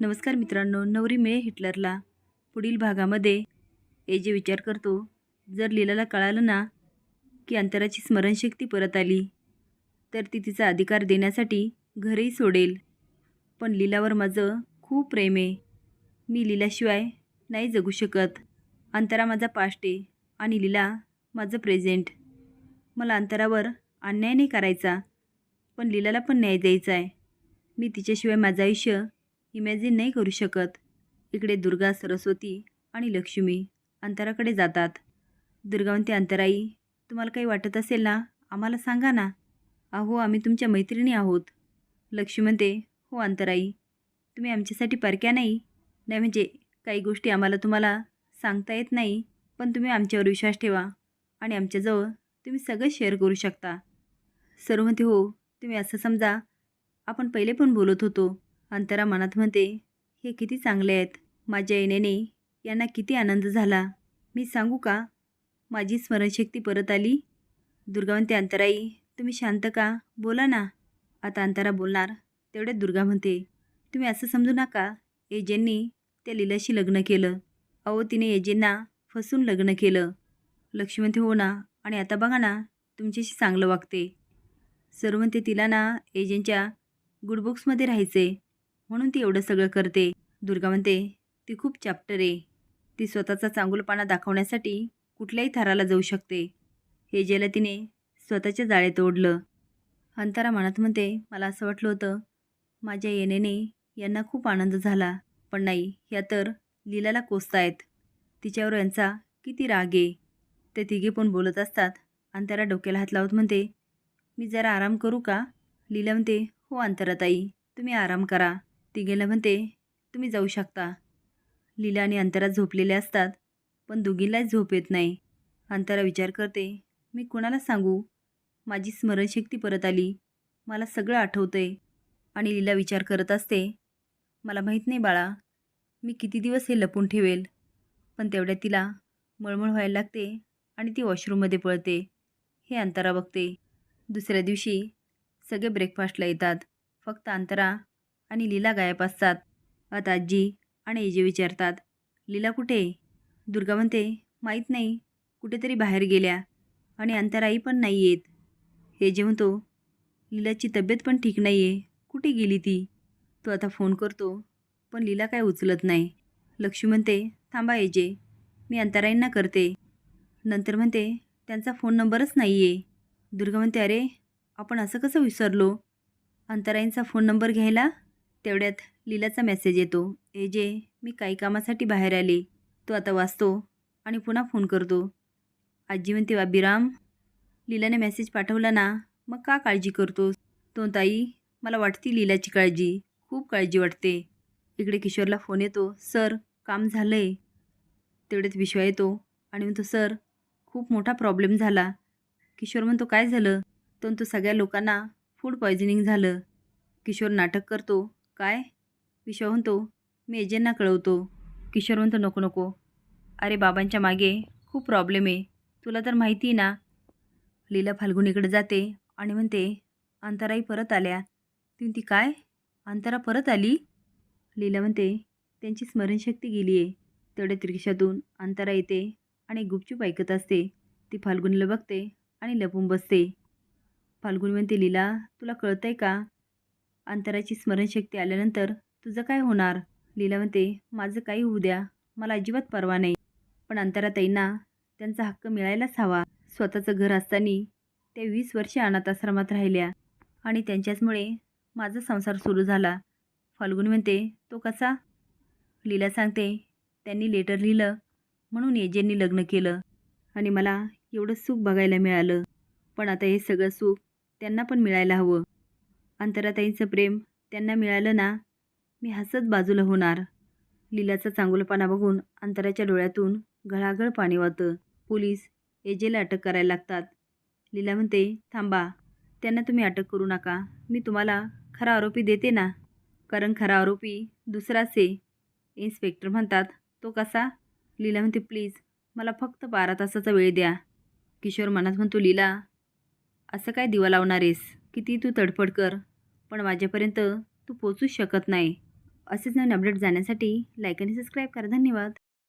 नमस्कार मित्रांनो नवरी मिळे हिटलरला. पुढील भागामध्ये ए जे विचार करतो. जर लीलाला कळालं ना की अंतराची स्मरणशक्ती परत आली तर ती तिचा अधिकार देण्यासाठी घरही सोडेल. पण लीलावर माझं खूप प्रेम आहे. मी लीलाशिवाय नाही जगू शकत. अंतरा माझा पास्ट आहे आणि लीला माझं प्रेझेंट मला अंतरावर अन्याय नाही करायचा पण लीलाला पण न्याय द्यायचा आहे. मी तिच्याशिवाय माझं आयुष्य इमॅजिन नाही करू शकत. इकडे दुर्गा सरस्वती आणि लक्ष्मी अंतराकडे जातात. दुर्गावंती अंतराई तुम्हाला काही वाटत असेल ना? आम्हाला सांगा ना. अहो आम्ही तुमच्या मैत्रिणी आहोत. लक्ष्मी म्हणते हो अंतराई तुम्ही आमच्यासाठी परक्या नाही. नाही म्हणजे काही गोष्टी आम्हाला तुम्हाला सांगता येत नाही पण तुम्ही आमच्यावर विश्वास ठेवा आणि आमच्याजवळ तुम्ही सगळं शेअर करू शकता. सर्व म्हणते हो तुम्ही असं समजा. आपण पहिले पण बोलत होतो. अंतरा मनात म्हणते हे किती चांगले आहेत. माझ्या येण्याने यांना किती आनंद झाला. मी सांगू का? माझी स्मरणशक्ती परत आली. दुर्गावंती अंतराई तुम्ही शांत का? बोला ना. आता अंतरा बोलणार. तेवढ्यात दुर्गा म्हणते तुम्ही असं समजू नका. एजेंनी त्या लीलाशी लग्न केलं. अहो तिने एजेंना फसून लग्न केलं. लक्ष्मी म्हणते हो ना. आणि आता बघा ना तुमच्याशी चांगलं वागते. सर्व म्हणते तिला ना एजेंच्या गुड बुक्समध्ये राहायचे म्हणून ती एवढं सगळं करते. दुर्गा म्हणते ती खूप चॅप्टर आहे. ती स्वतःचा चांगुलपणा दाखवण्यासाठी कुठल्याही थराला जाऊ शकते. हे ज्याला तिने स्वतःच्या जाळेत ओढलं. अंतारा मनात म्हणते मला असं वाटलं होतं माझ्या येण्याने यांना खूप आनंद झाला. पण नाही ह्या तर लीलाला कोसतायत. तिच्यावर यांचा किती राग आहे. ते तिघे पण बोलत असतात. अंतरा डोक्याला हात लावत म्हणते मी जरा आराम करू का? लीला म्हणते हो अंतराताई तुम्ही आराम करा. तिघेला म्हणते तुम्ही जाऊ शकता. लीला आणि अंतरा झोपलेल्या असतात पण दोघींलाच झोप येत नाही. अंतरा विचार करते मी कुणाला सांगू? माझी स्मरणशक्ती परत आली. मला सगळं आठवतंय. आणि लीला विचार करत असते मला माहीत नाही बाळा मी किती दिवस हे लपून ठेवेल. पण तेवढ्या तिला मळमळ व्हायला लागते आणि ती वॉशरूममध्ये पळते. हे अंतरा बघते. दुसऱ्या दिवशी सगळे ब्रेकफास्टला येतात. फक्त अंतरा आणि लीला गायब असतात. आता आजी आणि एजे विचारतात लीला कुठे दुर्गा म्हणते माहीत नाही. कुठेतरी बाहेर गेल्या आणि अंतराई पण नाही येत. हे जे म्हणतो लीलाची तब्येत पण ठीक नाही आहे कुठे गेली ती? तो आता फोन करतो पण लीला काय उचलत नाही. लक्ष्मी म्हणते थांबा एजे मी अंतराईंना करते. नंतर म्हणते त्यांचा फोन नंबरच नाही आहे दुर्गा म्हणते अरे आपण असं कसं विसरलो? अंतराईंचा फोन नंबर घ्यायला तेवढ्यात लीलाचा मेसेज येतो. ए जे मी काही कामासाठी बाहेर आले. तो आता वाचतो आणि पुन्हा फोन करतो. आजी म्हणते बाबीराम लीलाने मेसेज पाठवला ना मग का काळजी करतोस? तो ताई मला वाटती लीलाची काळजी खूप काळजी वाटते. इकडे किशोरला फोन येतो सर काम झालं आहे तेवढ्यात विश्वा येतो आणि म्हणतो सर खूप मोठा प्रॉब्लेम झाला. किशोर म्हणतो काय झालं? तो सगळ्या लोकांना फूड पॉयझनिंग झालं. किशोर नाटक करतो. काय? विश्वा म्हणतो मी एजेंना कळवतो. किशोर म्हणतो नको नको. अरे बाबांच्या मागे खूप प्रॉब्लेम आहे. तुला तर माहिती आहे ना. लीला फाल्गुनीकडे जाते आणि म्हणते अंतराई परत आल्या. ती म्हणती काय? अंतरा परत आली? लीला म्हणते त्यांची स्मरणशक्ती गेली आहे. तेवढ्या त्रिक्षातून अंतरा येते आणि गुपचूप ऐकत असते. ती फाल्गुनीला बघते आणि लपून बसते. फाल्गुनी म्हणते लीला तुला कळतंय का? अंतराची स्मरणशक्ती आल्यानंतर तुझं काय होणार? लीला म्हणते माझं काही होऊ द्या. मला अजिबात परवा नाही. पण अंतराताईंना त्यांचा हक्क मिळायलाच हवा. स्वतःचं घर असताना त्या वीस वर्षे अनाथ आश्रमात राहिल्या आणि त्यांच्याचमुळे माझा संसार सुरू झाला. फाल्गुन म्हणते तो कसा? लीला सांगते त्यांनी लेटर लिहिलं म्हणून एजेंनी लग्न केलं आणि मला एवढं सुख बघायला मिळालं. पण आता हे सगळं सुख त्यांना पण मिळायला हवं. अंतराताईंचं प्रेम त्यांना मिळालं ना मी हसत बाजूला होणार. लीलाचा चांगुलपणा बघून अंतराच्या डोळ्यातून घळाघळ पाणी वाहतं. पोलीस एजेला अटक करायला लागतात. लीला म्हणते थांबा त्यांना तुम्ही अटक करू नका. मी तुम्हाला खरा आरोपी देते ना. कारण खरा आरोपी दुसराच आहे इन्स्पेक्टर म्हणतात. तो कसा? लीला म्हणते प्लीज मला फक्त बारा तासाचा वेळ द्या. किशोर मनात म्हणतो लीला असं काय दिवा लावणार आहेस? किती तू तडफड कर. पण माझ्यापर्यंत तू पोचूच शकत नाही. असेच नवीन अपडेट जाण्यासाठी लाईक आणि सबस्क्राईब करा. धन्यवाद.